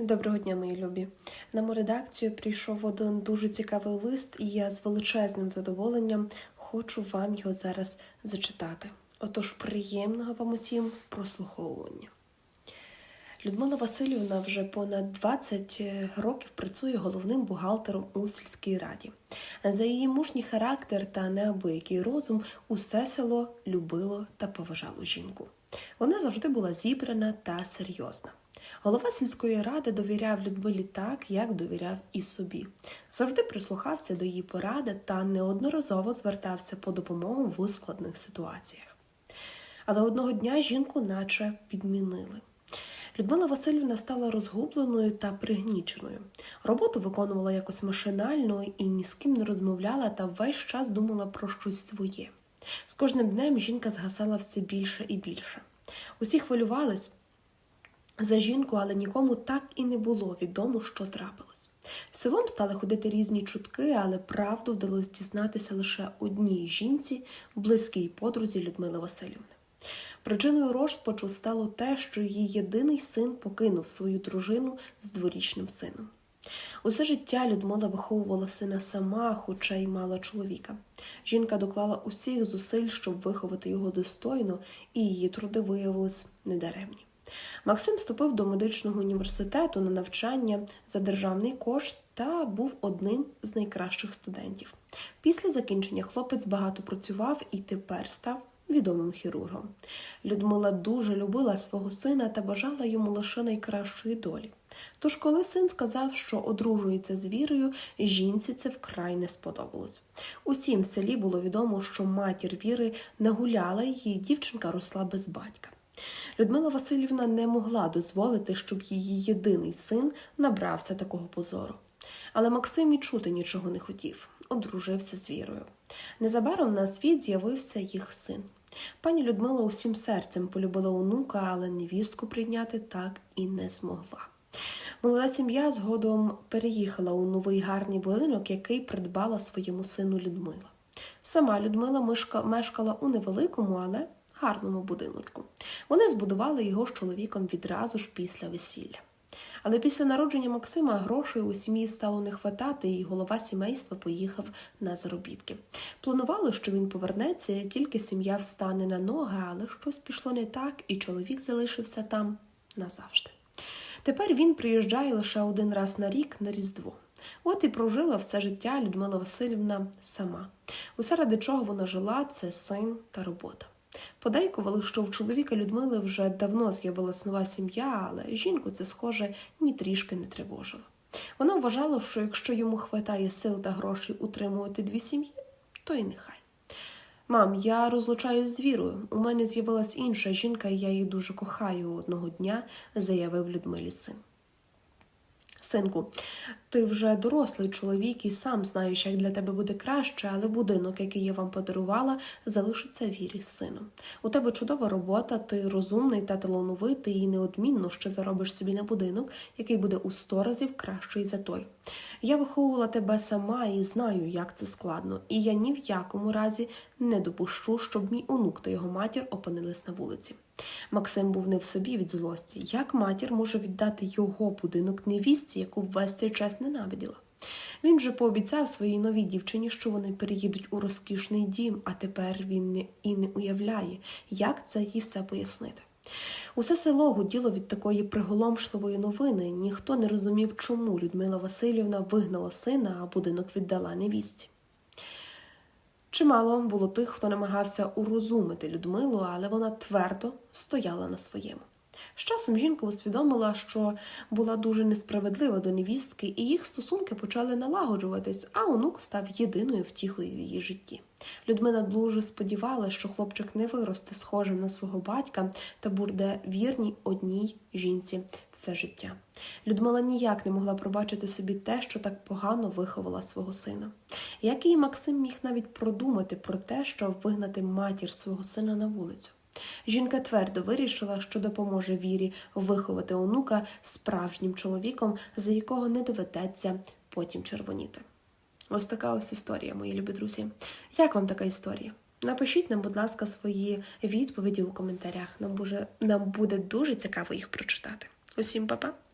Доброго дня, мої любі. На мою редакцію прийшов один дуже цікавий лист, і я з величезним задоволенням хочу вам його зараз зачитати. Отож, приємного вам усім прослуховування. Людмила Васильівна вже понад 20 років працює головним бухгалтером у сільській раді. За її мужній характер та неабиякий розум усе село любило та поважало жінку. Вона завжди була зібрана та серйозна. Голова сільської ради довіряв Людмилі так, як довіряв і собі. Завжди прислухався до її поради та неодноразово звертався по допомогу в складних ситуаціях. Але одного дня жінку наче підмінили. Людмила Васильівна стала розгубленою та пригніченою. Роботу виконувала якось машинально і ні з ким не розмовляла та весь час думала про щось своє. З кожним днем жінка згасала все більше і більше. Усі хвилювались за жінку, але нікому так і не було відомо, що трапилось. Селом стали ходити різні чутки, але правду вдалося дізнатися лише одній жінці, близькій подрузі Людмили Васильівни. Причиною розпачу стало те, що її єдиний син покинув свою дружину з дворічним сином. Усе життя Людмила виховувала сина сама, хоча й мала чоловіка. Жінка доклала усіх зусиль, щоб виховати його достойно, і її труди виявились недаремні. Максим вступив до медичного університету на навчання за державний кошт та був одним з найкращих студентів. Після закінчення хлопець багато працював і тепер став відомим хірургом. Людмила дуже любила свого сина та бажала йому лише найкращої долі. Тож, коли син сказав, що одружується з вірою, жінці це вкрай не сподобалось. Усім в селі було відомо, що матір віри не гуляла, її дівчинка росла без батька. Людмила Васильівна не могла дозволити, щоб її єдиний син набрався такого позору. Але Максим і чути нічого не хотів, одружився з вірою. Незабаром на світ з'явився їх син. Пані Людмила усім серцем полюбила онука, але невістку прийняти так і не змогла. Молода сім'я згодом переїхала у новий гарний будинок, який придбала своєму сину Людмила. Сама Людмила мешкала у невеликому, але гарному будиночку. Вони збудували його з чоловіком відразу ж після весілля. Але після народження Максима грошей у сім'ї стало не хватати, і голова сімейства поїхав на заробітки. Планували, що він повернеться, тільки сім'я встане на ноги, але щось пішло не так, і чоловік залишився там назавжди. Тепер він приїжджає лише один раз на рік на Різдво. От і прожила все життя Людмила Васильівна сама. Усе ради чого вона жила, це син та робота. Подейкували, що в чоловіка Людмили вже давно з'явилась нова сім'я, але жінку це, схоже, ні трішки не тривожило. Вона вважала, що якщо йому хватає сил та грошей утримувати дві сім'ї, то й нехай. Мам, я розлучаюсь з вірою. У мене з'явилась інша жінка, і я її дуже кохаю одного дня, заявив Людмилі син. Синку, ти вже дорослий чоловік і сам знаєш, як для тебе буде краще, але будинок, який я вам подарувала, залишиться вірі з сином. У тебе чудова робота, ти розумний та талановитий і неодмінно ще заробиш собі на будинок, який буде у сто разів кращий за той. Я виховувала тебе сама і знаю, як це складно, і я ні в якому разі не допущу, щоб мій онук та його матір опинились на вулиці. Максим був не в собі від злості. Як матір може віддати його будинок невістці, яку весь цей час ненавиділа? Він вже пообіцяв своїй новій дівчині, що вони переїдуть у розкішний дім, а тепер він не, і не уявляє, як це їй все пояснити. Усе село гуділо від такої приголомшливої новини. Ніхто не розумів, чому Людмила Васильівна вигнала сина, а будинок віддала невістці. Чимало було тих, хто намагався урозумити Людмилу, але вона твердо стояла на своєму. З часом жінка усвідомила, що була дуже несправедлива до невістки, і їх стосунки почали налагоджуватись, а онук став єдиною втіхою в її житті. Людмила дуже сподівалася, що хлопчик не виросте схожим на свого батька та буде вірній одній жінці все життя. Людмила ніяк не могла пробачити собі те, що так погано виховала свого сина. Як і Максим міг навіть продумати про те, щоб вигнати матір свого сина на вулицю. Жінка твердо вирішила, що допоможе вірі виховати онука справжнім чоловіком, за якого не доведеться потім червоніти. Ось така ось історія, мої любі друзі. Як вам така історія? Напишіть нам, будь ласка, свої відповіді у коментарях. Нам буде, нам буде дуже цікаво їх прочитати. Усім па-па!